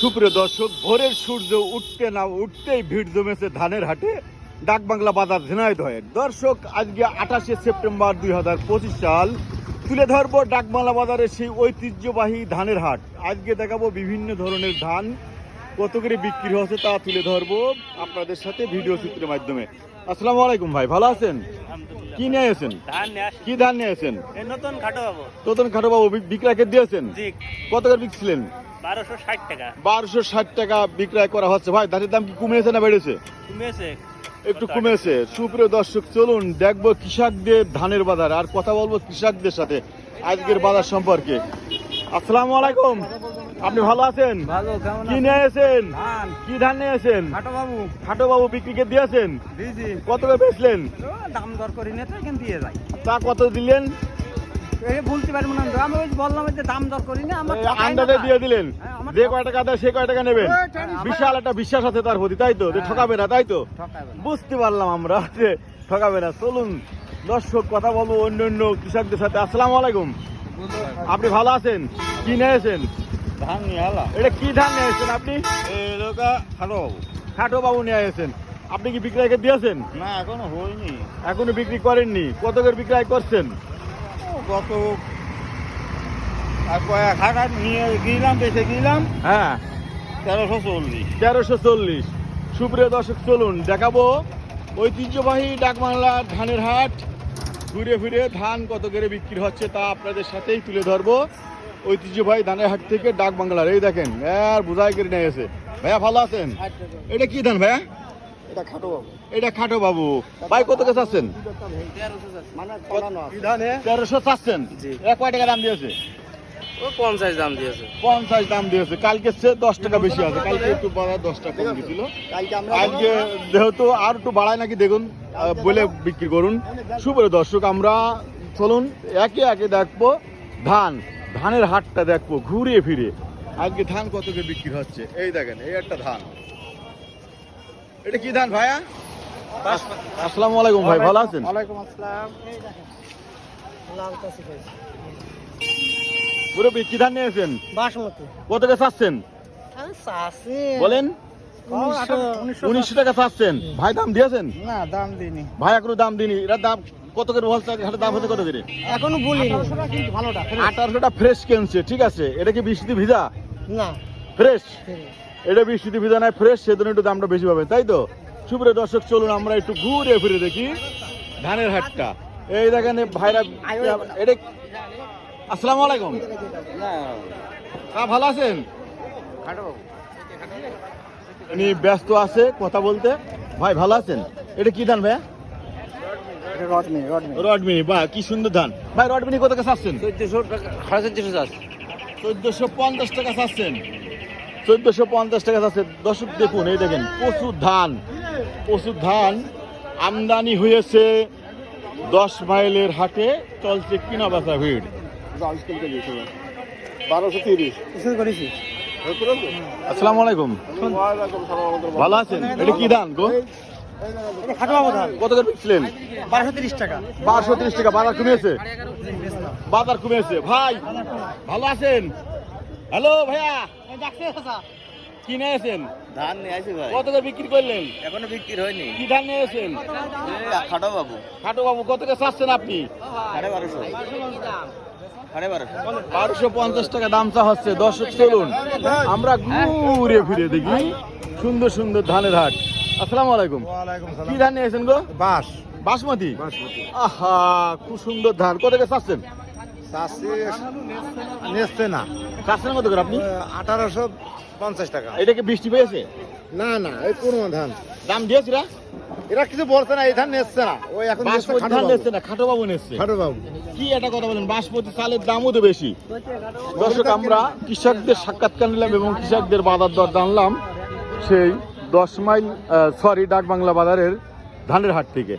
সুপ্রিয় দর্শক ভোরের সূর্য উঠতে না উঠতেই ভিড় জমেছে ধানের হাটে। ডাকবাংলা বাজার ঝিনাইদহের। দর্শক আজকে আঠাশে সেপ্টেম্বর দুই হাজার পঁচিশ সাল। তুলে ধরবো ডাকবাংলা বাজারের সেই ঐতিহ্যবাহী ধানের হাট। আজকে দেখাবো বিভিন্ন ধরনের ধান। কত করে বিক্রি হচ্ছে তা তুলে ধরবো আপনাদের সাথে ভিডিও চিত্রের মাধ্যমে। আসসালামু আলাইকুম ভাই ভালো আছেন? কি নিয়ে এসেন ধান নিয়ে কি ধান নিয়ে এসেন নতুন খাটো পাবো তোতন খাটো বাবু বিক্রয়কে দিয়েছেন? কত করে বিকছিলেন? বারোশো ষাট টাকা। বিক্রয় করা হচ্ছে। ভাই ধানের দাম কি কমেছে না বেড়েছে? কমেছে। একটু কমেছে। সুপ্রিয় দর্শক চলুন দেখব কৃষকদের ধানের বাজার। আর কথা বলব কৃষকদের সাথে আজকের বাজার সম্পর্কে। আসসালামু আলাইকুম। আপনি ভালো আছেন? কি নিয়ে এসেন ধান। কি ধান নিয়ে এসেন খাটো বাবু। খাটো বাবু বিক্রিকে দিয়েছেন? দিদি কত করে বেচলেন? দাম দর করি না তো এখান দিয়ে যাই। তা কত দিলেন? বলতে পারব না। আমি ওই বললাম যে দাম দর করি না আমার এই টাকাই না। আন্দাজে দিয়ে দিলেন। হ্যাঁ, যে টাকা- কয় টাকা দেয় সে কয় টাকা নেবেন? বিশাল একটা বিশ্বাস আছে তার প্রতি তাই তো? যে হ্যাঁ। ঠকাবে না তাই তো? বুঝতে পারলাম আমরা যে ঠকাবে না। চলুন দর্শক কথা বলব অন্য অন্য কৃষকদের সাথে। আসসালামু আলাইকুম। আপনি ভালো আছেন? কি নিয়েছেন ধান নিয়ে এটা কি ধান নিয়েছেন আপনি? খাটো বাবু খাটো বাবু নিয়ে এসেছেন। আপনি কি বিক্রয়কে দিয়েছেন? না এখনও হয়নি। এখনও বিক্রি করেননি। কত করে বিক্রয় করছেন? গত কয়েক হাজার নিয়ে গিয়েলাম বেঁচে গিয়েলাম হ্যাঁ। তেরোশো চল্লিশ। তেরোশো চল্লিশ। সুপ্রিয় দর্শক চলুন দেখাবো ঐতিহ্যবাহী ডাকবাংলা ধানের হাট। ঘুরে ফিরে ধান কত করে বিক্রি হচ্ছে তা আপনাদের সাথেই তুলে ধরবো। ঐতিহ্যবাহী ধানের হাট থেকে ডাক বাংলার এই দেখেন আর বোঝাই করে নিয়ে এসে ভাইয়া ভালো আছেন? এটা কি ধান ভাইয়া? এটা খাটো বাবু। এটা খাটো বাবু। ভাই কত কে চাচ্ছেন? মানে তেরোশো চাচ্ছেন? এক কয় টাকা দাম দিয়েছে? পঞ্চাশ দাম দিয়েছে। পঞ্চাশ দাম দিয়েছে। কালকে সে দশ টাকা বেশি আছে। কালকে একটু বাড়ায় দশ টাকা কম গেছিল আজকে যেহেতু আর একটু বাড়ায় নাকি দেখুন বলে বিক্রি করুন। সুপ্রিয় দর্শক আমরা চলুন একে একে দেখব ধান। ধানের হাটটা দেখব ঘুরে ফিরে আজকে ধান কত করে বিক্রি হচ্ছে? এই দেখেন এই একটা ধান। এটা কি ধান ভাইয়া? আসসালামু আলাইকুম ভাই ভালো আছেন? ওয়ালাইকুম আসসালাম। মুরব্বী কি ধান নিয়েছেন? বাসমতি। কত করে চাচ্ছেন বলেন। উনিশশো টাকা চাচ্ছেন। ভাই দাম দিয়েছেন? না দাম দিইনি। ভাই এখনও দাম দিনি এটা দাম কত করে দাম হচ্ছে কত করে? এখনও বলিনি। আঠারোশোটা ফ্রেশ। কিনছে ঠিক আছে? এটা কি বৃষ্টি ভিজা? না। ফ্রেশ। এটা বৃষ্টিতে ভিজা নাই ফ্রেশ সেজন্য একটু দামটা বেশি পাবে তাই তো? সুপ্রিয় দর্শক চলুন আমরা একটু ঘুরে ফিরে দেখি ধানের হাটটা। এই দেখেন ভাইরা এটা আসসালামু আলাইকুম। ভালো আছেন? উনি ব্যস্ত আছে কথা বলতে। ভাই ভালো আছেন? এটা কি ধান রডমি রডমিনি কি সুন্দর ধান। ভাই রডমিনি কত টাকা চাচ্ছেন? চোদ্দশো সাড়ে পঞ্চাশ টাকা চাচ্ছেন। চোদ্দশো পঞ্চাশ টাকা চাচ্ছে দর্শক দেখুন এই দেখেন প্রচুর ধান প্রচুর ধান। আমদানি হয়েছে দশ মাইলের হাটে চলছে কিনা বেচা ভিড়। বারোশো তিরিশ। করেছি। আসসালামু আলাইকুম। ভালো আছেন? এটা কি ধান গো? কত করে বিকছিলেন? বারোশো তিরিশ টাকা। বারোশো তিরিশ টাকা বাজার কমেছে? বাজার কমেছে। ভাই ভালো আছেন? হ্যালো ভাইয়া। কি নিয়েছেন ধান নিয়ে আসি ভাই। কত করে বিক্রি করলেন? এখনও বিক্রি হয়নি। কি ধান নিয়েছেন খাটো বাবু। খাটো বাবু কত করে চাচ্ছেন আপনি? সাড়ে বারোশো। বারোশো। পঞ্চাশ টাকা দাম চা হচ্ছে দর্শক চলুন। আমরা ঘুরে ফিরে দেখি সুন্দর সুন্দর ধানের হাট। আসসালামু আলাইকুম। কি ধান নিয়েছেন গো? বাস বাসমতি আহা খুব সুন্দর ধান। কত করে চাচ্ছেন? নেচতে না। চাচ্ছেন কত করে আপনি? আঠারোশো পঞ্চাশ টাকা। এটা কি বৃষ্টি পেয়েছে? না না এই ধান। দাম এরা? কিছু বলছে না এই ধান নেচছে না। ওই এখন ধান। না খাটো বাবু। নিচ্ছে খাটো বাবু কি একটা কথা বলেন বাসমতি চালের দামও তো বেশি। দর্শক আমরা কৃষকদের সাক্ষাৎকার নিলাম এবং কৃষকদের বাজার দর জানলাম সেই দশ মাইল সরি ডাক বাংলা বাজারের ধানের হাট থেকে।